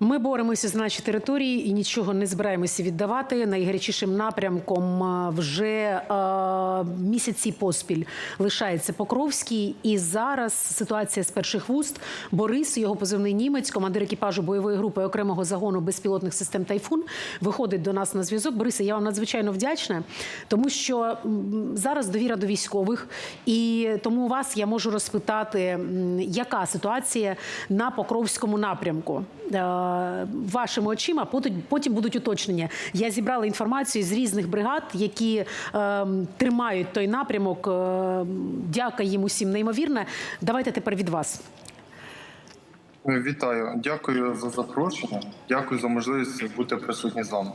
Ми боремося за наші території і нічого не збираємося віддавати. Найгарячішим напрямком вже е, місяці поспіль лишається Покровський. І зараз ситуація з перших вуст. Борис, його позивний німець, командир екіпажу бойової групи окремого загону безпілотних систем Тайфун, виходить до нас на зв'язок. Борисе, я вам надзвичайно вдячна, тому що зараз довіра до військових, і тому у вас я можу розпитати, яка ситуація на Покровському напрямку. Вашими очима, потім, будуть уточнення. Я зібрала інформацію з різних бригад, які е, тримають той напрямок. Е, дяка їм усім неймовірне. Давайте тепер від вас. Вітаю, дякую за запрошення. Дякую за можливість бути присутні з вами.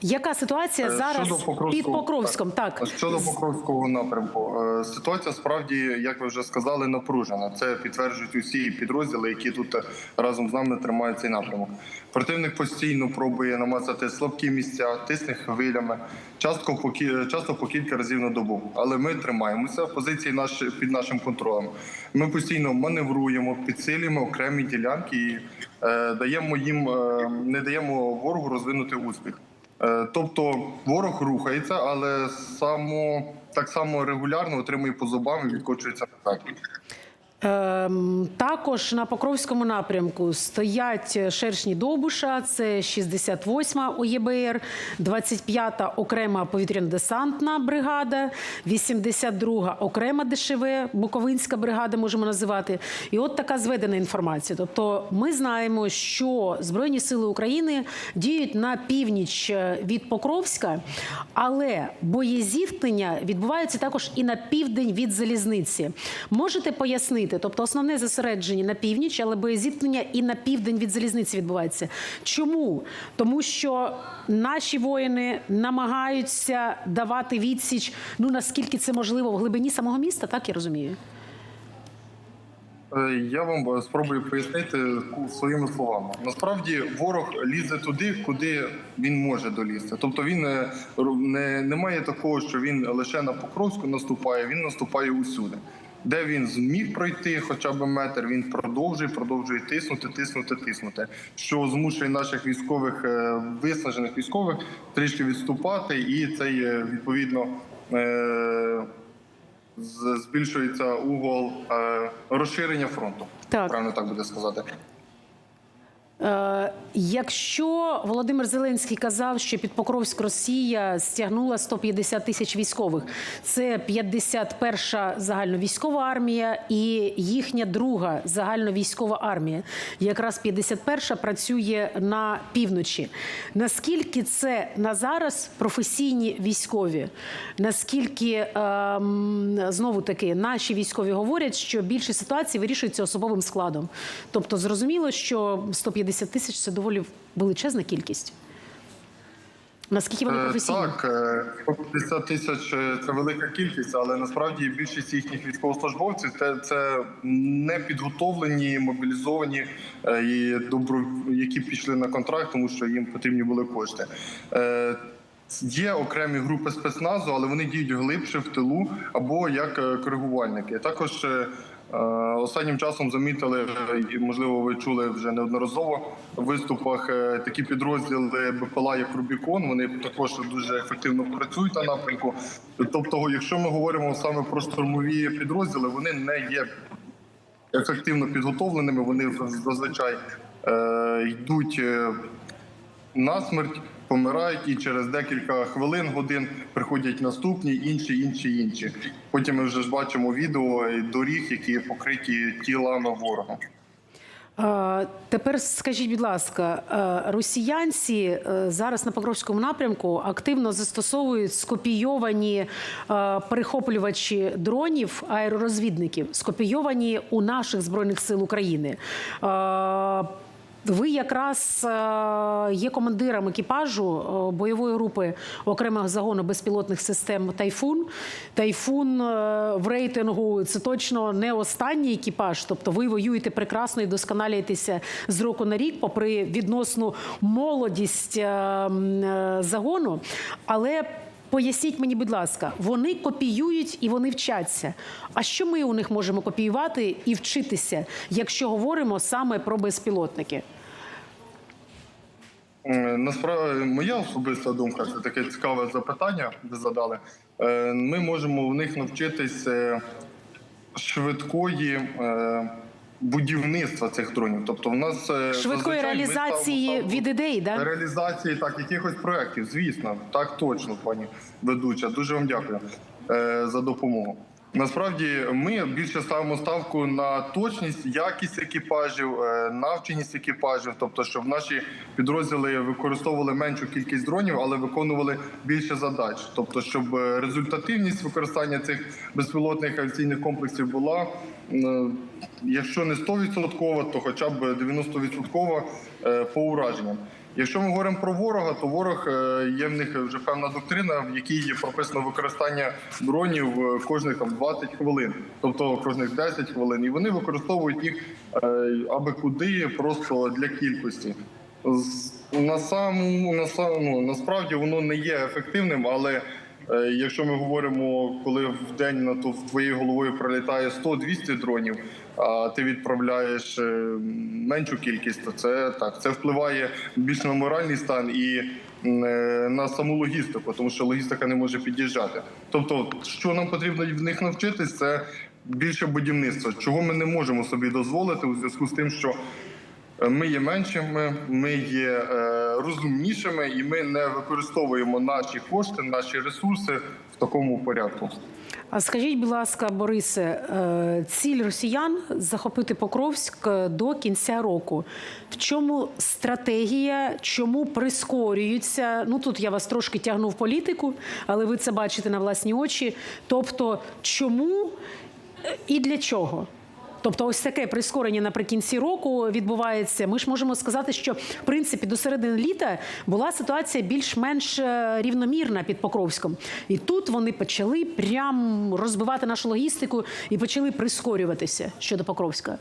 Яка ситуація Е, зараз щодо Покровського- під Покровськом? Так, Щодо Покровського напрямку, е, ситуація справді, як ви вже сказали, напружена. Це підтверджують усі підрозділи, які тут разом з нами тримають цей напрямок. Противник постійно пробує намацати слабкі місця, тисне хвилями, часто по часто по кілька разів на добу. Але ми тримаємося. Позиції наші під нашим контролем. Ми постійно маневруємо, підсилюємо окремі ділянки і е, даємо їм, е, не даємо ворогу розвинути успіх. Е, Тобто ворог рухається, але само так само регулярно отримує по зубам і відкочується назад. Ем, також на Покровському напрямку стоять шершні Довбуша, це 68-ма ОЄБР, 25-та окрема повітряно-десантна бригада, 82-га окрема ДШВ, Буковинська бригада можемо називати. І от така зведена інформація. Тобто ми знаємо, що Збройні сили України діють на північ від Покровська, але боєзіткнення відбуваються також і на південь від залізниці. Можете пояснити? Тобто основне зосередження на північ, але боєзіткнення і на південь від залізниці відбувається. Чому? Тому що наші воїни намагаються давати відсіч, ну наскільки це можливо в глибині самого міста, так я розумію. Е, Я вам спробую пояснити своїми словами. Насправді ворог лізе туди, куди він може долізти. Тобто він е, ру- не, не має такого, що він лише на Покровську наступає, він наступає усюди. Де він зміг пройти хоча б метр, він продовжує, продовжує тиснути, тиснути, тиснути, що змушує наших військових е, виснажених військових трішки відступати, і цей е, відповідно е, збільшується угол розширення фронту. Так. Правильно так буде сказати. Е, якщо Володимир Зеленський казав, що під Покровськ Росія стягнула 150 тисяч військових, це 51-ша загальновійськова армія і їхня друга загальновійськова армія. Якраз 51-ша працює на півночі. Наскільки це на зараз професійні військові? Наскільки ем, знову таки наші військові говорять, що більше ситуацій вирішується особовим складом? Тобто зрозуміло, що 150 тисяч це доволі величезна кількість. Наскільки вони Е, професійні? Так, е, 150 тисяч е, це велика кількість, але насправді більшість їхніх військовослужбовців це, це не підготовлені, мобілізовані е, і добро, які пішли на контракт, тому що їм потрібні були кошти. Е, Є окремі групи спецназу, але вони діють глибше в тилу або як е, коригувальники. Також е, е, останнім часом замітили, е, і, можливо, ви чули вже неодноразово в виступах е, такі підрозділи БПЛА, як Рубікон. Вони також дуже ефективно працюють на напрямку. Тобто, якщо ми говоримо саме про штурмові підрозділи, вони не є ефективно підготовленими. Вони зазвичай е, йдуть е, на смерть, помирають і через декілька хвилин, годин приходять наступні, інші, інші, інші. Потім ми вже ж бачимо відео доріг, які покриті тілами ворога. Тепер скажіть, будь ласка, росіянці е, зараз на Покровському напрямку активно застосовують скопійовані е, перехоплювачі дронів аеророзвідників, скопійовані у наших збройних сил України. Ви якраз е, є командиром екіпажу е, бойової групи окремого загону безпілотних систем Тайфун. Тайфун е, в рейтингу це точно не останній екіпаж. Тобто ви воюєте прекрасно і досконалюєтеся з року на рік, попри відносну молодість загону. Але Поясніть мені, будь ласка, вони копіюють і вони вчаться. А що ми у них можемо копіювати і вчитися, якщо говоримо саме про безпілотники? Насправді, моя особиста думка, це таке цікаве запитання, ви задали. Е, Ми можемо у них навчитись швидкої е, будівництва цих дронів. Тобто, в нас е, Швидкої реалізації ставимо- від ідей, да? реалізації так якихось проєктів, звісно, так точно, пані ведуча. Дуже вам дякую за допомогу. Насправді ми більше ставимо ставку на точність, якість екіпажів, е, навченість екіпажів, тобто, щоб наші підрозділи використовували меншу кількість дронів, але виконували більше задач. Тобто, щоб е, результативність використання цих безпілотних авіаційних комплексів була, якщо не 100%, то хоча б 90% е, по ураженням. Якщо ми говоримо про ворога, то ворог е, є в них вже певна доктрина, в якій є прописано використання дронів е, кожних там 20 хвилин, тобто кожних 10 хвилин, і вони використовують їх е, аби куди, просто для кількості. На самому на сам- ну, насправді воно не є ефективним, але якщо ми говоримо, коли в день на то твоєю головою пролітає 100-200 дронів, а ти відправляєш е, меншу кількість, то це так це впливає більш на моральний стан і е, на саму логістику, тому що логістика не може під'їжджати. Тобто, що нам потрібно в них навчитись, це більше будівництва, чого ми не можемо собі дозволити у зв'язку з тим, що Е, Ми є меншими, ми є е, розумнішими, і ми не використовуємо наші кошти, наші ресурси в такому порядку. А скажіть, будь ласка, Борисе, е, ціль росіян захопити Покровськ до кінця року. В чому стратегія? Чому прискорюються? Ну тут я вас трошки тягну в політику, але ви це бачите на власні очі. Тобто, чому і для чого? Тобто, ось таке прискорення наприкінці року відбувається. Ми ж можемо сказати, що в принципі до середини літа була ситуація більш-менш е, рівномірна під Покровськом, і тут вони почали прям розбивати нашу логістику і почали прискорюватися щодо Покровська.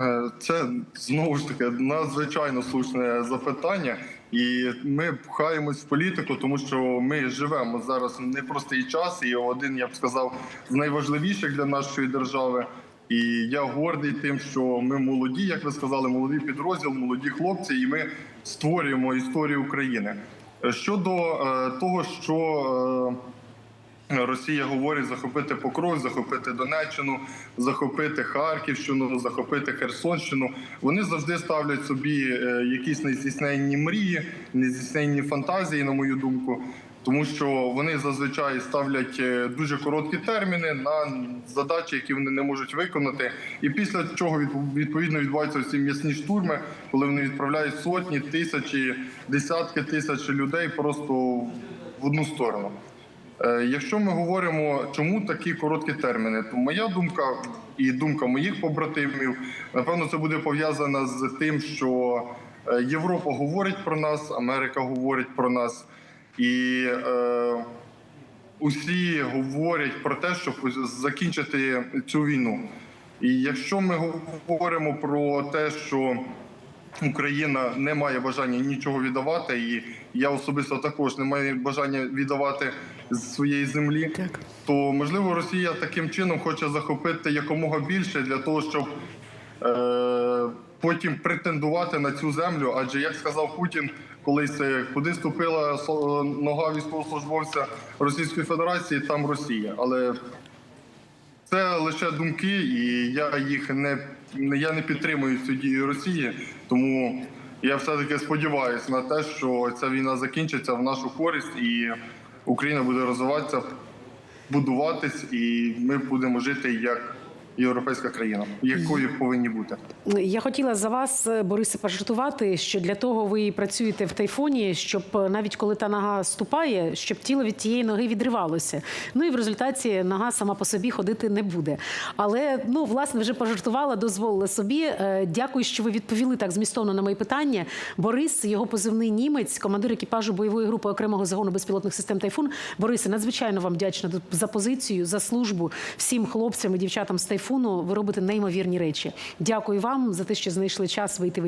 Е, Це знову ж таки надзвичайно слушне запитання, і ми пхаємось в політику, тому що ми живемо зараз в непростий час, і один я б сказав з найважливіших для нашої держави. І я гордий тим, що ми молоді, як ви сказали, молодий підрозділ, молоді хлопці, і ми створюємо історію України. Е, Щодо е, того, що Росія говорить захопити Покров, захопити Донеччину, захопити Харківщину, захопити Херсонщину. Вони завжди ставлять собі е, якісь нездійсненні мрії, нездійсненні фантазії, на мою думку. Тому що вони зазвичай ставлять е, дуже короткі терміни на задачі, які вони не можуть виконати. І після чого відповідно відбуваються ці м'ясні штурми, коли вони відправляють сотні, тисячі, десятки тисяч людей просто в одну сторону. Е, Якщо ми говоримо, чому такі короткі терміни, то моя думка і думка моїх побратимів, напевно, це буде пов'язано з тим, що е, Європа говорить про нас, Америка говорить про нас, і е, усі говорять про те, щоб закінчити цю війну. І якщо ми говоримо про те, що Україна не має бажання нічого віддавати, і я особисто також не маю бажання віддавати з своєї землі. Так. То можливо Росія таким чином хоче захопити якомога більше для того, щоб е, потім претендувати на цю землю. Адже як сказав Путін, колись е, куди ступила нога військовослужбовця Російської Федерації, там Росія. Але це лише думки, і я їх не- я не підтримую цю дію Росії. Тому я все таки сподіваюся на те, що ця війна закінчиться в нашу користь, і Україна буде розвиватися, будуватись, і ми будемо жити як європейська країна, якою повинні бути. Я хотіла за вас, е, Борисе, пожартувати, що для того ви працюєте в тайфуні, щоб е, навіть коли та нога ступає, щоб тіло від тієї ноги відривалося. Ну і в результаті нога сама по собі ходити не буде. Але ну власне вже пожартувала, дозволила собі. Е, Дякую, що ви відповіли так змістовно на мої питання. Борис, його позивний німець, командир екіпажу бойової групи окремого загону безпілотних систем Тайфун. Борисе, надзвичайно вам вдячна за позицію, за службу всім хлопцям і дівчатам з тайфуну. Ви робите неймовірні речі. Дякую вам за те, що знайшли час вийти в